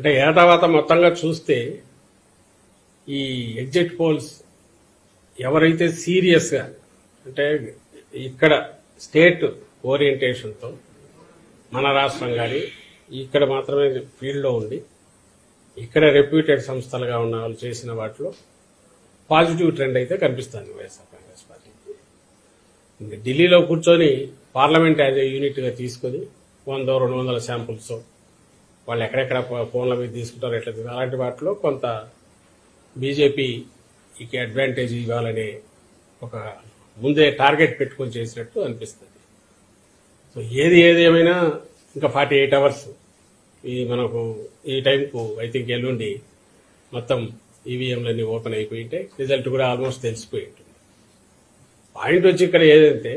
అంటే ఏటావాత మొత్తంగా చూస్తే ఈ ఎగ్జిట్ పోల్స్ ఎవరైతే సీరియస్గా అంటే ఇక్కడ స్టేట్ ఓరియంటేషన్తో మన రాష్ట్రం కానీ ఇక్కడ మాత్రమే ఫీల్డ్లో ఉండి ఇక్కడ రెప్యూటెడ్ సంస్థలుగా ఉన్న వాళ్ళు చేసిన వాటిలో పాజిటివ్ ట్రెండ్ అయితే కనిపిస్తుంది వైఎస్ఆర్ కాంగ్రెస్ పార్టీకి ఢిల్లీలో కూర్చొని పార్లమెంట్ యాజ్ ఏ యూనిట్గా తీసుకొని వంద రెండు వందల శాంపుల్స్ వాళ్ళు ఎక్కడెక్కడ ఫోన్ల మీద తీసుకుంటారు ఎట్లా అలాంటి వాటిలో కొంత బీజేపీకి అడ్వాంటేజ్ ఇవ్వాలనే ఒక ముందే టార్గెట్ పెట్టుకొని చేసినట్టు అనిపిస్తుంది. సో ఏది ఏది ఏమైనా ఇంకా ఫార్టీ ఎయిట్ అవర్స్ ఈ మనకు ఈ టైంకు ఐ థింక్ ఎల్లుండి మొత్తం ఈవీఎంలన్నీ ఓపెన్ అయిపోయి రిజల్ట్ కూడా ఆల్మోస్ట్ తెలిసిపోయి ఉంటుంది. పాయింట్ వచ్చి ఇక్కడ ఏదంటే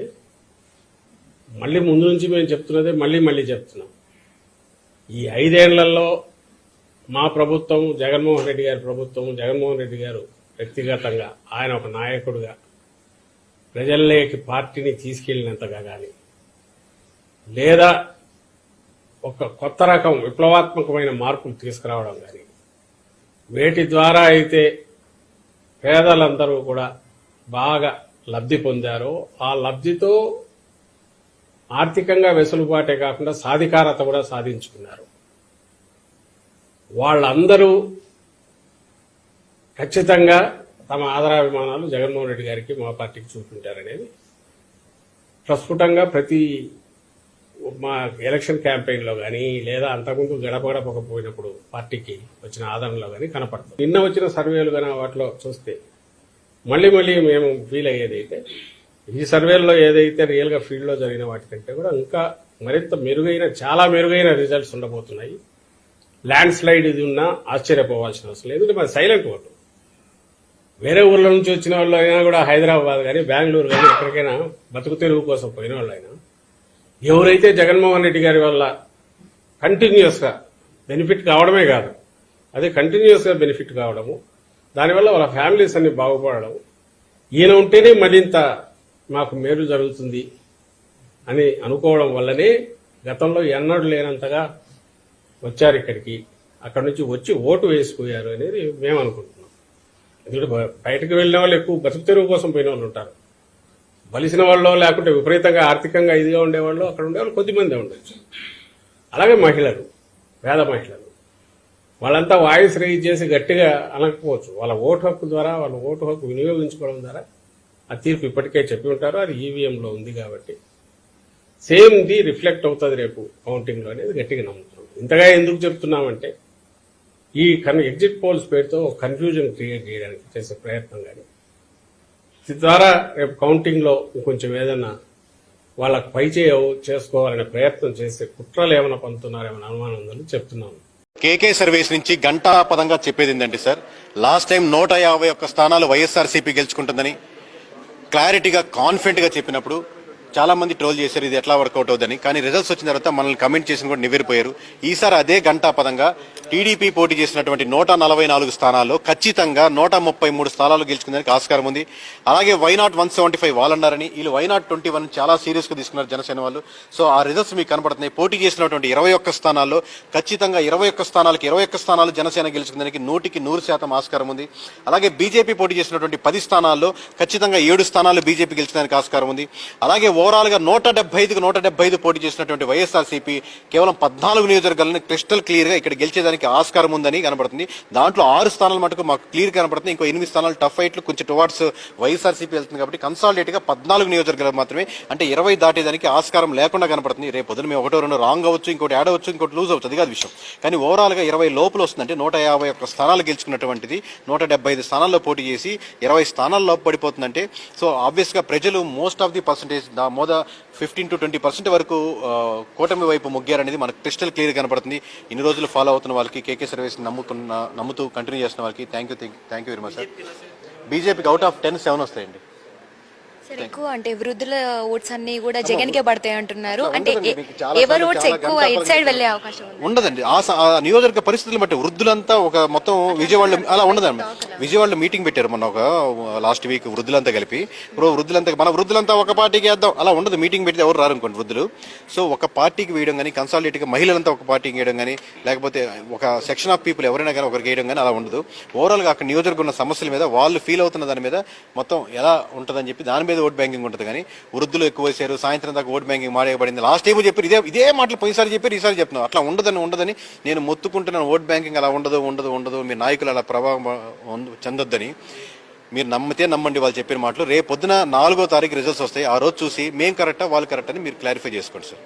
మళ్ళీ ముందు నుంచి మేము చెప్తున్నదే మళ్ళీ మళ్ళీ చెప్తున్నాం. ఈ ఐదేళ్ళలో మా ప్రభుత్వం జగన్మోహన్ రెడ్డి గారి ప్రభుత్వం జగన్మోహన్ రెడ్డి గారు వ్యక్తిగతంగా ఆయన ఒక నాయకుడిగా ప్రజల్లోకి పార్టీని తీసుకెళ్ళినంతగా కానీ లేదా ఒక కొత్త రకం విప్లవాత్మకమైన మార్పులు తీసుకురావడం కానీ వేటి ద్వారా అయితే పేదలందరూ కూడా బాగా లబ్ధి పొందారో ఆ లబ్ధితో ఆర్థికంగా వెసులుబాటే కాకుండా సాధికారత కూడా సాధించుకున్నారు. వాళ్ళందరూ ఖచ్చితంగా తమ ఆదరాభిమానాలు జగన్మోహన్ రెడ్డి గారికి మా పార్టీకి చూపించారనేది. ప్రస్ఫుటంగా ప్రతి మా ఎలక్షన్ క్యాంపెయిన్లో కానీ లేదా అంతకుముందు గడప గడపకపోయినప్పుడు పార్టీకి వచ్చిన ఆదరణలో కానీ కనపడుతుంది. నిన్న వచ్చిన సర్వేలు కానీ వాటిలో చూస్తే మళ్ళీ మళ్ళీ మేము ఫీల్ అయ్యేది అయితే ఈ సర్వేల్లో ఏదైతే రియల్గా ఫీల్డ్లో జరిగిన వాటికంటే కూడా ఇంకా మరింత మెరుగైన చాలా మెరుగైన రిజల్ట్స్ ఉండబోతున్నాయి. ల్యాండ్ స్లైడ్ ఇది ఉన్నా ఆశ్చర్యపోవాల్సిన అవసరం లేదు. మన సైలెంట్ ఓటు వేరే ఊర్ల నుంచి వచ్చిన వాళ్ళు అయినా కూడా హైదరాబాద్ కానీ బెంగళూరు కానీ ఎక్కడికైనా బతుకు తెలుగు కోసం పోయిన వాళ్ళు అయినా ఎవరైతే జగన్మోహన్ రెడ్డి గారి వల్ల కంటిన్యూస్గా బెనిఫిట్ కావడమే కాదు అదే కంటిన్యూస్గా బెనిఫిట్ కావడము దానివల్ల వాళ్ళ ఫ్యామిలీస్ అన్ని బాగుపడడం ఈయన ఉంటేనే మరింత మాకు మేలు జరుగుతుంది అని అనుకోవడం వల్లనే గతంలో ఎన్నడూ లేనంతగా వచ్చారు ఇక్కడికి. అక్కడి నుంచి వచ్చి ఓటు వేసిపోయారు అనేది మేము అనుకుంటున్నాం. ఎందుకంటే బయటకు వెళ్ళిన వాళ్ళు ఎక్కువ బతుకు తెరువు కోసం పోయిన వాళ్ళు ఉంటారు. బలిసిన వాళ్ళు లేకుంటే విపరీతంగా ఆర్థికంగా ఇదిగా ఉండేవాళ్ళు అక్కడ ఉండేవాళ్ళు కొద్దిమంది ఉండొచ్చు. అలాగే మహిళలు పేద మహిళలు. వాళ్ళంతా వాయిస్ రైజ్ చేసి గట్టిగా అనకపోవచ్చు. వాళ్ళ ఓటు హక్కు ద్వారా వాళ్ళ ఓటు హక్కు వినియోగించుకోవడం ద్వారా ఆ తీర్పు ఇప్పటికే చెప్పి ఉంటారు. అది ఈవీఎంలో ఉంది కాబట్టి. సేమ్ ది రిఫ్లెక్ట్ అవుతుంది రేపు కౌంటింగ్లో అనేది గట్టిగా నమ్ముతున్నాం. ఇంతగా ఎందుకు చెప్తున్నామంటే ఈ కన్ ఎగ్జిట్ పోల్స్ పేరుతో కన్ఫ్యూజన్ క్రియేట్ చేయడానికి చేసే ప్రయత్నం కానీ ద్వారా రేపు కౌంటింగ్లో ఇంకొంచెం ఏదైనా వాళ్ళకి పై చేసుకోవాలనే ప్రయత్నం చేసే కుట్రలు ఏమైనా పంతున్నారేమైనా అనుమానం ఉందని చెప్తున్నాను కేకే సర్వీస్ నుంచి గంటా పదంగా చెప్పేది ఏంటంటే సార్ లాస్ట్ టైం నూట యాభై ఒక్క స్థానాలు వైఎస్ఆర్సీపీ గెలుచుకుంటుందని క్లారిటీగా కాన్ఫిడెంట్గా చెప్పినప్పుడు చాలా మంది ట్రోల్ చేశారు ఇది ఎట్లా వర్కౌట్ అవుతుందని కానీ రిజల్ట్స్ వచ్చిన తర్వాత మనల్ని కమెంట్ చేసిన కూడా నివ్వెరిపోయారు. ఈసారి అదే గంటా పదంగా టీడీపీ పోటీ చేసినటువంటి నూట నలభై నాలుగు స్థానాల్లో ఖచ్చితంగా నూట ముప్పై మూడు స్థానాలు గెలుచుకునేందుకు ఆస్కారం ఉంది. అలాగే why not one seventy five వాళ్ళన్నారని. వీళ్ళు వైనాట్ ట్వంటీ వన్ చాలా సీరియస్గా తీసుకున్నారు జనసేన వాళ్ళు. సో ఆ రిజల్ట్స్ మీకు కనబడుతున్నాయి పోటీ చేసినటువంటి ఇరవై ఒక్క స్థానాల్లో ఖచ్చితంగా ఇరవై ఒక్క స్థానాలకు ఇరవై ఒక్క స్థానాలు జనసేన గెలుచుకునేందుకు నూటికి నూరు శాతం ఆస్కారం ఉంది. అలాగే బీజేపీ పోటీ చేసినటువంటి పది స్థానాల్లో ఖచ్చితంగా ఏడు స్థానాలు బీజేపీ గెలుచుకోవడానికి ఆస్కారం ఉంది. అలాగే ఓవరాల్గా నూట డెబ్బై ఐదుకు నూట డెబ్బై ఐదు పోటీ చేసినటువంటి వైఎస్ఆర్సీపీ కేవలం పద్నాలుగు నియోజకవర్గాలను క్రిస్టల్ క్లియర్గా ఇక్కడ గెలిచేదానికి ఆస్కారం ఉందని కనబడుతుంది. దాంట్లో ఆరు స్థానాలు మటుకు మాకు క్లియర్ కనబడుతుంది. ఇంకో ఎనిమిది స్థానాలు టఫ్ ఫైట్లు కొంచెం టువార్డ్స్ వైఎస్ఆర్సీపీ వెళ్తుంది కాబట్టి కన్సాలిడేట్గా పద్నాలుగు నియోజకవర్గాలు మాత్రమే అంటే ఇరవై దాటేదానికి ఆస్కారం లేకుండా కనబడుతుంది రేపు పొద్దున మేము ఒకటో రెండు రాంగ్ అవ్వచ్చు ఇంకోటి యాడ్ అవ్వచ్చు ఇంకోటి లూజ్ అవుతుంది కాదు విషయం. కానీ ఓవరాల్గా ఇరవై లోపల వస్తుందంటే నూట యాభై ఒక్క స్థానాలు గెలుచుకున్నటువంటిది నూట డెబ్బై ఐదు స్థానాల్లో పోటీ చేసి ఇరవై స్థానాల్లో పడిపోతుందంటే సో ఆబ్వియస్గా ప్రజలు మోస్ట్ ఆఫ్ ది పర్సంటేజ్ మోద ఫిఫ్టీన్ టు ట్వంటీ పర్సెంట్ వరకు కూటమి వైపు మొగ్గారనేది మనకు క్రిస్టల్ క్లియర్ కనబడుతుంది ఇన్ని రోజులు ఫాలో అవుతున్న వాళ్ళకి కేకే సర్వీస్ నమ్ముకున్న నమ్ముతూ కంటిన్యూ చేస్తున్న వాళ్ళకి thank you thank you very much sir బీజేపీకి అవుట్ ఆఫ్ టెన్ సెవెన్ వస్తాయండి. ఎక్కువ అంటే వృద్ధుల ఓట్స్ అన్ని కూడా జగన్ కే పడతాయి అంటున్నారు. అంటే ఎవరి ఓట్స్ ఎక్కువ ఇటు సైడ్ వెళ్ళే అవకాశం ఉండదండి. ఆ స- ఆ నియోజకవర్గ పరిస్థితులు బట్టి వృద్ధులంతా ఒక మొత్తం విజయవాడలో అలా ఉండదండి. విజయవాడలో మీటింగ్ పెట్టారు మొన్న ఒక లాస్ట్ వీక్ వృద్ధులంతా కలిపి. ఇప్పుడు వృద్ధులంతా మన వృద్ధులంతా ఒక పార్టీకి వేద్దాం. అలా ఉండదు. మీటింగ్ పెడితే ఎవరు రారు అనుకోండి వృద్ధులు. సో ఒక పార్టీకి వేయడం కానీ కన్సాలిడేట్గా మహిళలంతా ఒక పార్టీకి వేయడం కానీ లేకపోతే ఒక సెక్షన్ ఆఫ్ పీపుల్ ఎవరైనా కానీ ఒకరికి వేయడం కానీ అలా ఉండదు. ఓవరాల్గా అక్కడ నియోజకవర్గం ఉన్న సమస్యల మీద వాళ్ళు ఫీల్ అవుతున్న దాని మీద మొత్తం ఎలా ఉంటుందని చెప్పి దాని మీద ఓట్ బ్యాంకింగ్ ఉంటుంది కానీ వృద్ధులు ఎక్కువ వేశారు సాయంత్రం దాకా ఓట్ బ్యాంకింగ్ మాడేయబడింది. లాస్ట్ టైం చెప్పారు ఇదే ఇదే మాటలు పోయినసారి చెప్పారు ఈసారి చెప్తున్నాను అట్లా ఉండదని ఉండదని నేను మొత్తుకుంటున్నాను ఓట్ బ్యాంకింగ్ అలా ఉండదు ఉండదు ఉండదు మీ నాయకులు అలా ప్రభావం చెందొద్దని. మీరు నమ్మితే నమ్మండి వాళ్ళు చెప్పిన మాటలు. రేపు పొద్దున నాలుగో తారీఖు రిజల్ట్స్ వస్తాయి. ఆ రోజు చూసి మేం కరెక్టా వాళ్ళు కరెక్ట్ అని మీరు క్లారిఫై చేసుకోండి సార్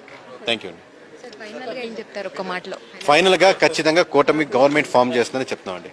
థ్యాంక్ యూ అండి. సార్ ఫైనల్గా ఏం చెప్తారు ఒక్క మాటలో? ఫైనల్గా ఖచ్చితంగా కూటమి గవర్నమెంట్ ఫామ్ చేస్తుందని చెప్తున్నామండి.